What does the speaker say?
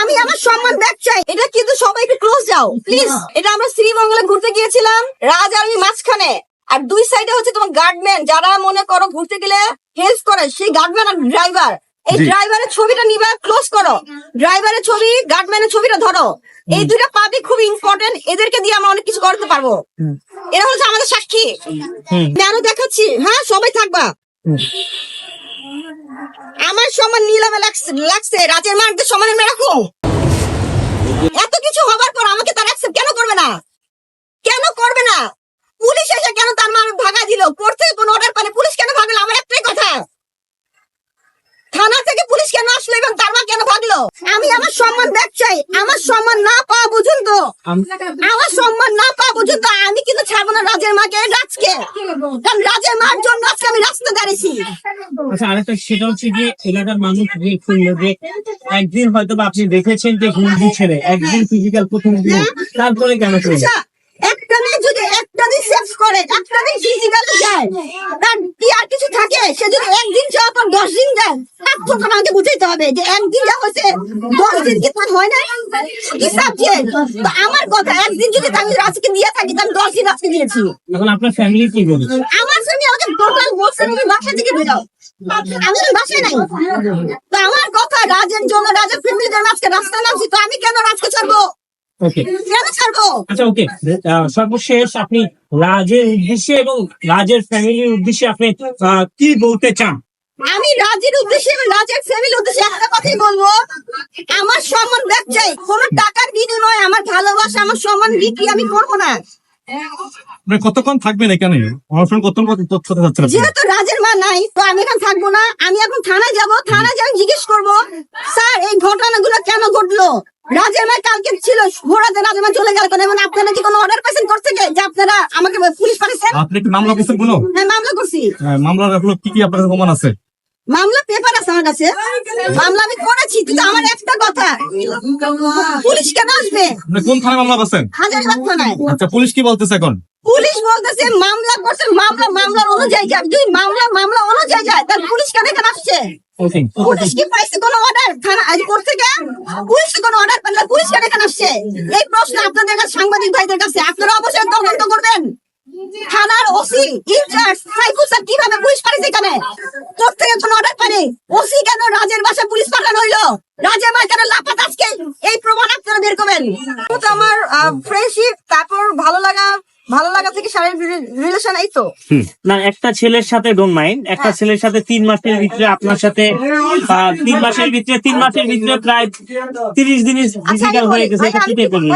আমি আমার সম্মান ব্যাক চাই। এটা কিন্তু সবাই একটু ক্লোজ যাও প্লিজ এটা আমরা শ্রীমঙ্গলে ঘুরতে গিয়েছিলাম। রাজ আর আমি মাঝখানে। আর দুই সাইডে হচ্ছে তোমার গার্ডম্যান যারা মনে করো ঘুরতে গেলে হেল্প করে সেই গার্ডম্যান আর ড্রাইভার এই। ড্রাইভারের ছবিটা নিবা ক্লোজ করো। ড্রাইভারের ছবি গার্ডম্যানের ছবিটা ধরো। এই দুইটা পাবলিক খুব ইম্পর্টেন্ট এদেরকে দিয়ে আমরা অনেক কিছু করতে পারব। এরা হচ্ছে আমাদের সাক্ষী। আমি আরও দেখাচ্ছি। হ্যাঁ সবাই থাকবা। আমার সমান নিলামে লাগছে রাজের মার্গদের সমানে রাখো। এত কিছু হবার পর আমাকে তার অ্যাকসেপ্ট কেন করবে না? কেন করবে না? পুলিশ এসে কেন তার মা ভাগা দিল? করতে কোনো অর্ডার পারে পুলিশ কেন ভাগলো? আমার একটাই কথা। কেন আসলো এবং তার মা কেন ভাগলো? আমি আমার সম্মান চাই। আমার সম্মান না পাওয়া পর্যন্ত আমার সম্মান না পাওয়া পর্যন্ত আমি কিন্তু ছাড়বো না রাজের মাকে রাজকে। কারণ রাজের মার জন্য আজকে আমি রাস্তা দাঁড়িয়েছি। আচ্ছা আরেকটা সেটা হচ্ছে যে এলাকার মানুষ যে শুনলো যে একদিন হয়তো আপনি দেখেছেন যে হিন্দি ছেলে একদিন ফিজিক্যাল প্রথম দিন। তারপরে কেন করলেন আচ্ছা একটা দিন যদি একটা দিন সেক্স করে। একটা দিন যায় তার কি আর কিছু থাকে সে যদি একদিন যাওয়ার পর দশ দিন যায় আমাকে বুঝাইতে হবে যে একদিন যা দশ দিন কি তার হয় না কি সাবজেক্ট তো আমার কথা একদিন যদি আমি রাজকে দিয়ে থাকি তাহলে দশ দিন রাজকে দিয়েছি। এখন আপনার ফ্যামিলি কি বলছে? আমার আমাকে টোটাল বলছে তুমি বাসা থেকে বেরো আমি তো বাসায় নাই। তো আমার কথা রাজের জন্য রাজের ফ্যামিলির জন্য আজকে রাস্তা নামছি তো আমি কেন রাজকে ছাড়বো? ওকে আচ্ছা ওকে সর্বশেষ আপনি রাজের উদ্দেশ্যে এবং রাজের ফ্যামিলির উদ্দেশ্যে আপনি আহ, কি বলতে চান? আমি রাজের উদ্দেশ্যে রাজের ফ্যামিলির উদ্দেশ্যে একটা কথাই বলব। আমার সম্মান চাই কোন টাকার বিনিময়ে আমার ভালোবাসা আমার সম্মান বিক্রি আমি করব না। আপনি কতক্ষণ থাকবেন এখানে? কতক্ষণ যাচ্ছেন যেহেতু রাজের মা নাই তো আমি এখন থাকব না। আমি এখন থানায় যাব। থানায় যাই জিজ্ঞেস করব স্যার এই ঘটনাগুলো কেন ঘটলো? রাজের মা কালকে ছিল ঘোরাতে রাজের মা চলে গেল কেন? আপনারা কি কোনো অর্ডার পাইছেন করতে গিয়ে যে আপনারা আমাকে পুলিশ পাঠিয়েছেন আপনি কি মামলা করছেন কোনো? হ্যাঁ মামলা করছি। হ্যাঁ, মামলার কি কি আপনার প্রমাণ আছে? মামলা পেপার আছে আমার কাছে। মামলা আমি করেছি কিন্তু আমার একটা কথা। পুলিশ কেন আসবে? কোন থানায় মামলা করছেন? হাজারিবাগ থানায়। আচ্ছা পুলিশ কি বলতেছে এখন? পুলিশ বলতেছে মামলা করছে মামলা মামলার অনুযায়ী যদি মামলা মামলা অনুযায়ী যায় তাহলে পুলিশ কেন এখানে আসছে? পুলিশ কি পাইছে কোনো থানা আজ থেকে পুলিশ অর্ডার পেলে পুলিশ এখানে আসছে? এই প্রশ্ন আপনাদের সাংবাদিক ভাইদের আপনারা অবশ্যই করবেন। থানার ওসি, ইনচার্জ, সাইফুল কীভাবে পুলিশ পাঠিয়েছে এখানে? কোর্ট থেকে অর্ডার পারে ওসি কেন রাজের বাসায় পুলিশ পাঠানো হইল? রাজের মা কেন লাপাত আজকে? এই প্রমাণ আপনারা বের করবেন। আমার ফ্রেন্ডশিপ তারপর ভালো লাগা ভালো লাগা থেকে শারীরিক রিলেশন এই তো। না একটা ছেলের সাথে ডোন্ট মাইন্ড একটা ছেলের সাথে তিন মাসের ভিতরে আপনার সাথে তিন মাসের ভিতরে তিন মাসের ভিতরে প্রায় তিরিশ দিন আচ্ছা, ফিজিক্যাল হয়ে গেছে এটা কি বলবেন